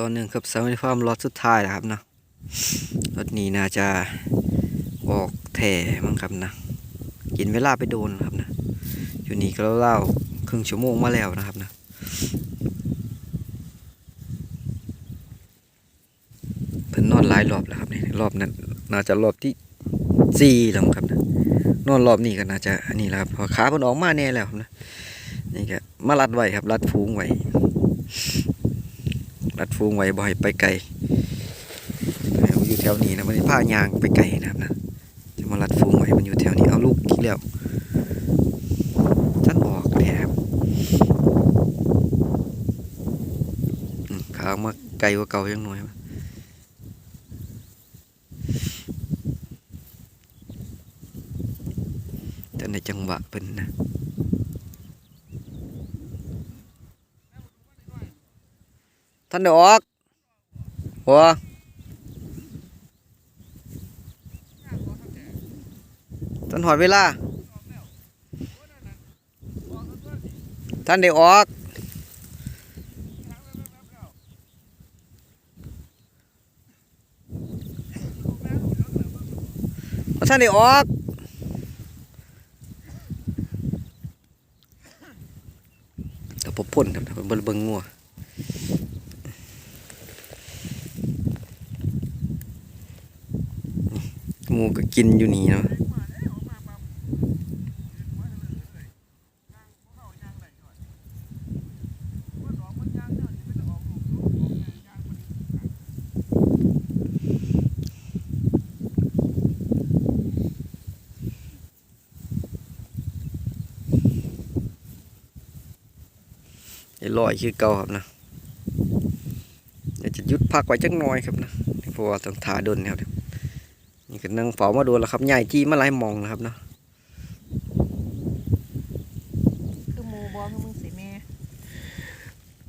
ตอนหนึ่งครับสมิฟาร์มล็อตสุดท้ายนะครับเนาะรถนี้น่าจะออกแถ่มั้งครับนะ กินเวลาไปโดนครับนะอยู่นี่ก็เล่าๆครึ่งชั่วโมงมาแล้วนะครับนะเพิ่นนอนหลายรอบแล้วครับนี่รอบนั้นน่าจะรอบที่สี่แล้วมั้งครับนะนอนรอบนี้ก็น่าจะอันนี้แหละครับพอขาเพิ่นออกมาแน่แล้วครับนะนี่ก็มารัดไว้ครับรัดฟูงไว้ รัดฟูงไว้บ่อยไปไกลเอาอยู่แถวนี้นะมันผ้ายางไปไกลนะครับนะจะมารัดฟูงไว้มันอยู่แถวนี้เอาลูกอีกแล้วท่านออกแถบอืมขาออกมาไกลกว่าเก่ายังหน่อยมั้ยแต่ในจังหวะเป็นนะ ท่านได้ออกหัวท่านหอดเวลา ท่านได้ออกท่านได้ออกแต่พบพ่นครับเบิ่งเบิ่งงัว ห มูก็กินอยู่นี่เนาะไอ้ลอยคือเก่าครับนะเดี๋ยวจะหยุดพักไว้จักหน่อยครับนะเพราะว่าต้องทาดนครับ นี่ก็นั่งเฝ้ามาดูแล้วครับใหญ่จี้มาหลายหมองนะครับเนาะคือหมูบอคือมึงสิแม่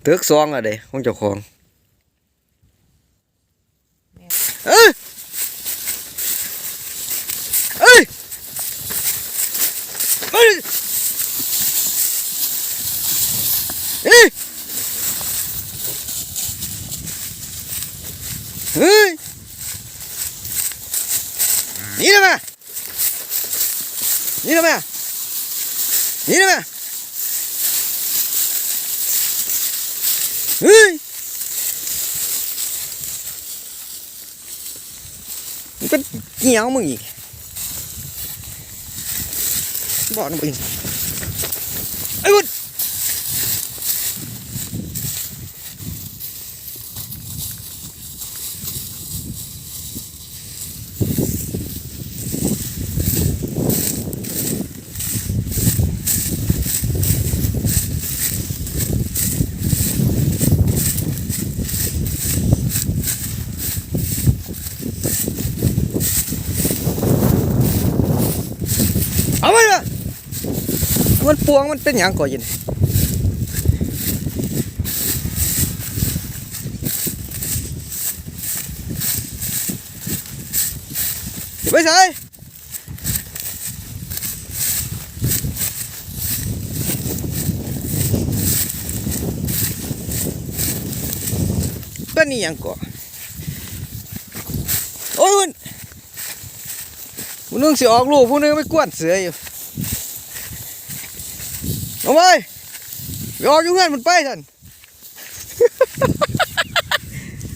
เตือกซองอะเด้ของเจ้าของเอ้ยเอ้ยเอ้ยเอ้ยเฮ้ย หนี่นะแม่หนี่นะแม่หนี่นะแม่เฮ้ยมันเป็นเหี้ยวมึงอีกบอกนะมึงไอ้บุญเอาไปเลย มันปวงมันเป็นอย่างก่อนยินไปใส่เป็นี่ยังก่อนโอ้ยมันนนึงสิออกลูกผู้นึงไม่กวนเสืออยู่ เอาไปไปออกอยู่เงื่อนมันไปท่าน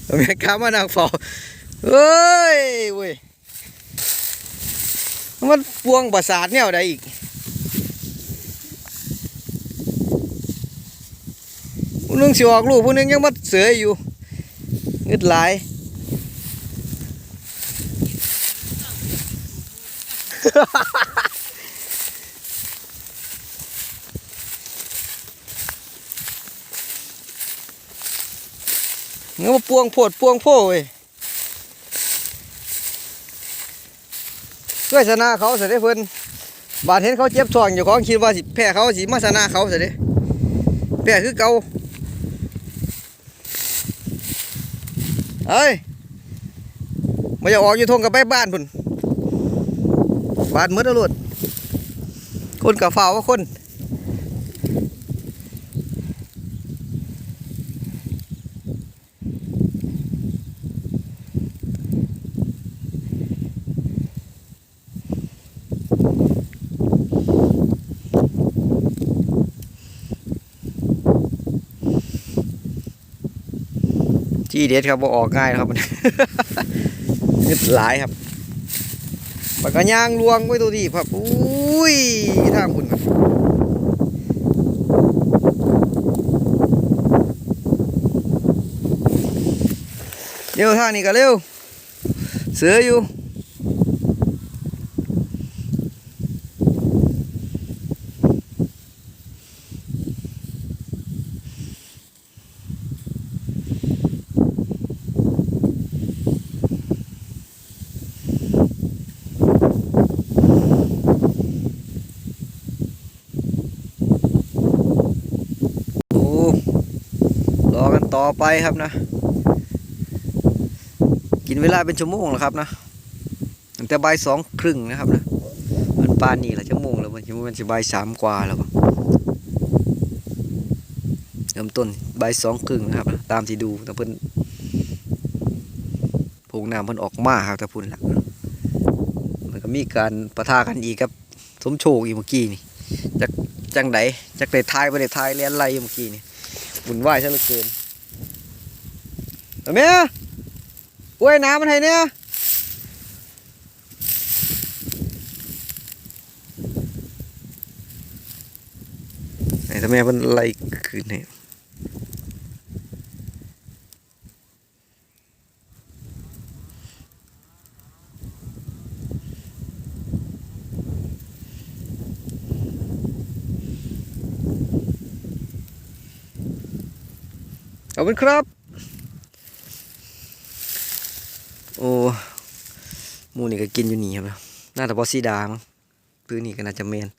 เอาแม่ค้ามานางฟอเฮ้ยเว้ยมันปวงประสาทแนวใดอีกผู้นึงสิออกลูกผู้นึงยังมาเสืออยู่เงึดหลาย เงาปวงโพดปวงโพเว้ยช่วยชนะเขาเสียได้เพิ่นบาดเห็นเขาเจ็บท้องอยู่ของคิดว่าสิแพ้เขาสิมาชนะเขาเสียเด้แพ้คือเก่าเอ้ยมาจะออกอยู่ทงกับไปบ้านพุ่นบ้านมืดแล้วลุดคนกับฝ้าวว่าคน จี้เด็ดครับบ่ออกง่ายนะครับนึดหลายครับปากกระย่างลวงไว้ตัวดีครับอุ้ยทางคุณครับเร็วทางนี้ก็เร็วเสืออยู่ โอ้รอกันต่อ ไปครับนะ กินเวลาเป็นชั่วโมงแล้วครับนะตั้งแต่บ่ายสองครึ่งนะครับนะมันปานนี่แหละชั่วโมงแล้วมันชั่วโมงมันจะบ่ายสามกว่าแล้วเริ่มต้นบ่ายสองครึ่งนะครับนะตามที่ดูแต่เพิ่นพงน้ำเพิ่นออกมาครับแต่พุ่นละมันก็มีการประทะกันอีกครับสมโชคอีกเมื่อกี้นี่จักจังไดจักได้ทายบ่ได้ทายเลียนไรเมื่อกี้นี่บุญไหวซะเหลือเกิน แม่กล้วยน้ำมันให้เนี่ยไหนทำไมมันไล่คืนเนี่ยเอาเป็นครับ โอ้ห มูนี่ก็กินอยู่นี่ครับน่าจะบอสีดามั้งปืนนี่ก็น่าจะเมน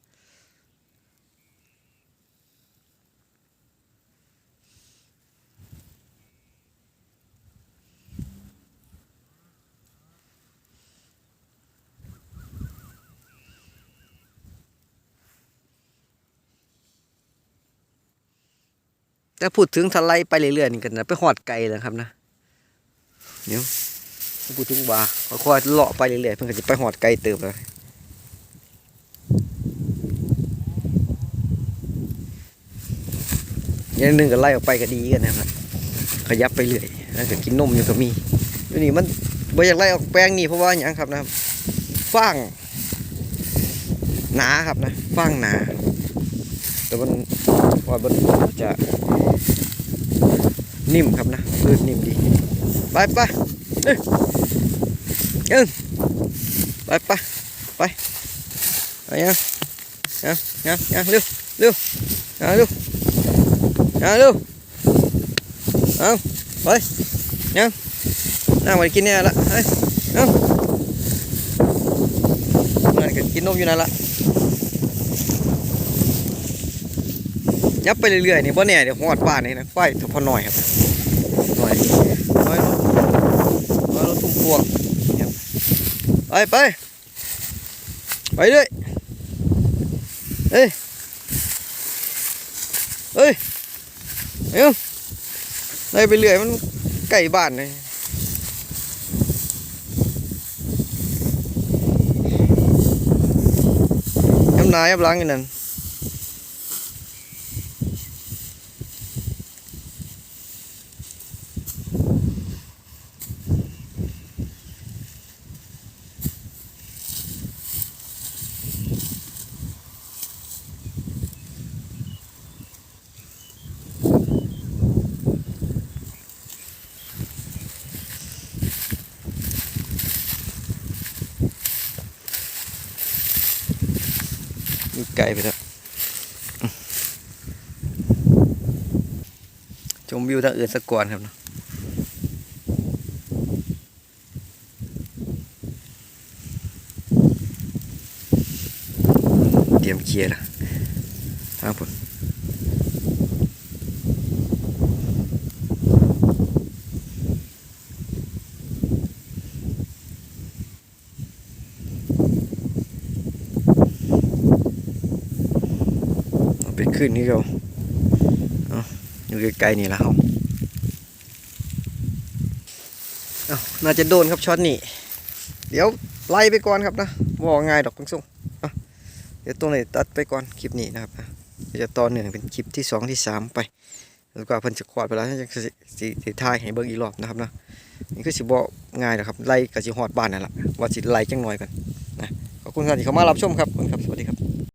แต่พูดถึงทะไลไปเรื่อยๆนี่กันนะไปหอดไกลแล้วครับนะเดี๋ยว พูดถึงว่าค่อยๆเลาะไปเรื่อยๆเพิ่นก็จะไปหอดไกลเติบเลยอย่างหนึงก็ไล่ออกไปก็ดีกันนะครับขยับไปเรื่อยแล้วก็กินนมอยู่ก็มีอยู่นี่มันบ่อยากไล่ออกแปลงนี่เพราะว่าอย่างครับนะครับฟางหนาครับนะฟางหนา แต่มันว่ามันจะนิ่มครับนะพืชนิ่มดี ไปไป ยังไปไปไปไปยังยังยังยังเร็วเร็วยังเร็วยังเร็วเอาไปยังนั่งไปกินเนี่ยละเฮ้ยเอานั่นก็กินนมอยู่นั่นละยับไปเรื่อยๆนี่บ่เนี่ยเดี๋ยวหอดบ้านนี่นะไฟถ้าพอหน่อยครับหน่อยหน่อยหน่อยรถทุ่มพวง ไปไปไปเลยเฮ้ยเฮ้ยเอ้ยไล่ไปเรื่อยมันไก่บ้านเลยย้ำนาย้ำหลังอยู่นั่น ลไปแล้วชมวิวทางอื่นสักก่อนครับเนาะเตรียมเคลียร์ละทางผลเอาไป ขึ้นนี่เราอยู่ใกล้ๆนี่ละครับเอาน่าจะโดนครับช็อตนี้ เดี๋ยวไล่ไปก่อนครับนะบอกง่ายดอกพังส่งเดี๋ยวตัวไหนตัดไปก่อนคลิปนี้นะครับจะต่อเนื่งเป็นคลิปที่สองที่สามไป แล้วก็เพิ่นจะคลอดไปแล้วจะสิสิสิถ่ายให้เบิ่งอีกรอบนะครับนะนี่คือสิบ่ง่ายนะครับไล่ก็สิฮอดบ้านนั่นแหละว่าสิไล่จังหน่อยก่อนนะขอบคุณครับที่เข้ามารับชมครับคุณครับสวัสดีครับ